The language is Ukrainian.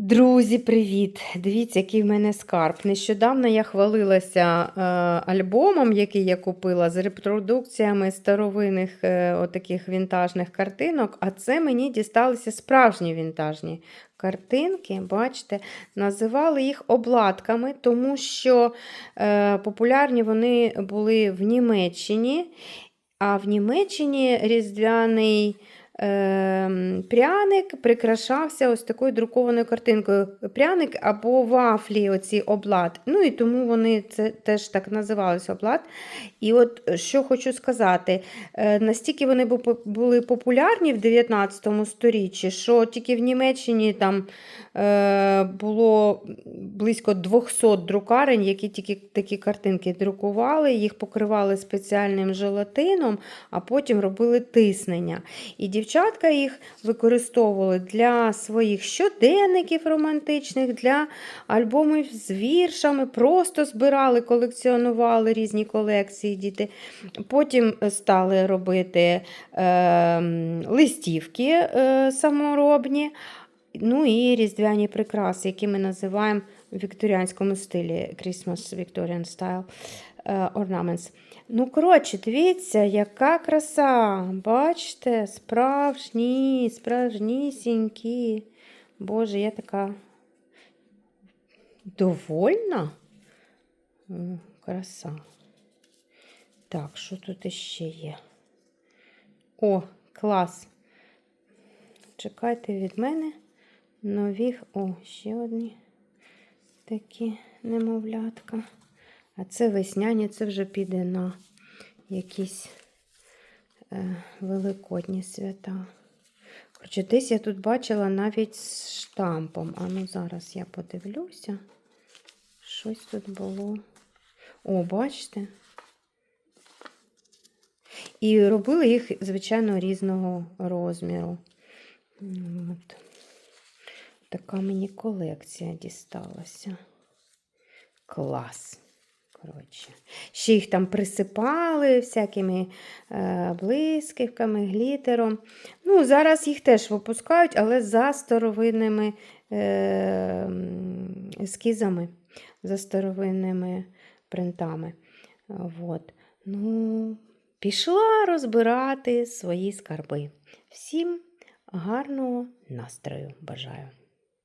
Друзі, привіт! Дивіться, який в мене скарб. Нещодавно я хвалилася е, альбомом, який я купила з репродукціями старовинних е, отаких вінтажних картинок. А це мені дісталися справжні вінтажні картинки. Бачите, називали їх обладками, тому що е, популярні вони були в Німеччині. А в Німеччині різдвяний пряник прикрашався ось такою друкованою картинкою. Пряник або вафлі, оці облад. Ну і тому вони це теж так називалися облад. І от е, що хочу сказати, е, настільки вони були популярні в 19 сторіччі, що тільки в Німеччині там було близько 200 друкарень, які тільки такі картинки друкували, їх покривали спеціальним желатином, а потім робили тиснення. І дівчатка їх використовували для своїх щоденників романтичних, для альбомів з віршами, просто збирали, колекціонували різні колекції діти. Потім стали робити е, листівки е, саморобні. Ну і різдвяні прикраси, які ми називаємо в вікторіанському стилі Christmas Victorian Style е, Ornaments. Ну, коротше, дивіться, яка краса. Бачите, справжні, справжнісінькі. Боже, я така довольна. Краса. Так, що тут іще є? О, клас. Чекайте від мене нових. О, ще одні такі немовлятка. А це весняні, це вже піде на якісь е, великодні свята. Коротше, десь я тут бачила навіть з штампом. А ну зараз я подивлюся. Щось тут було. О, бачите? І робили їх, звичайно, різного розміру. От. Така мені колекція дісталася. Клас. Коротше. Ще їх там присипали всякими е, блискавками, глітером. Ну, зараз їх теж випускають, але за старовинними е, ескізами, за старовинними принтами. От. Ну, пішла розбирати свої скарби. Всім гарного настрою бажаю!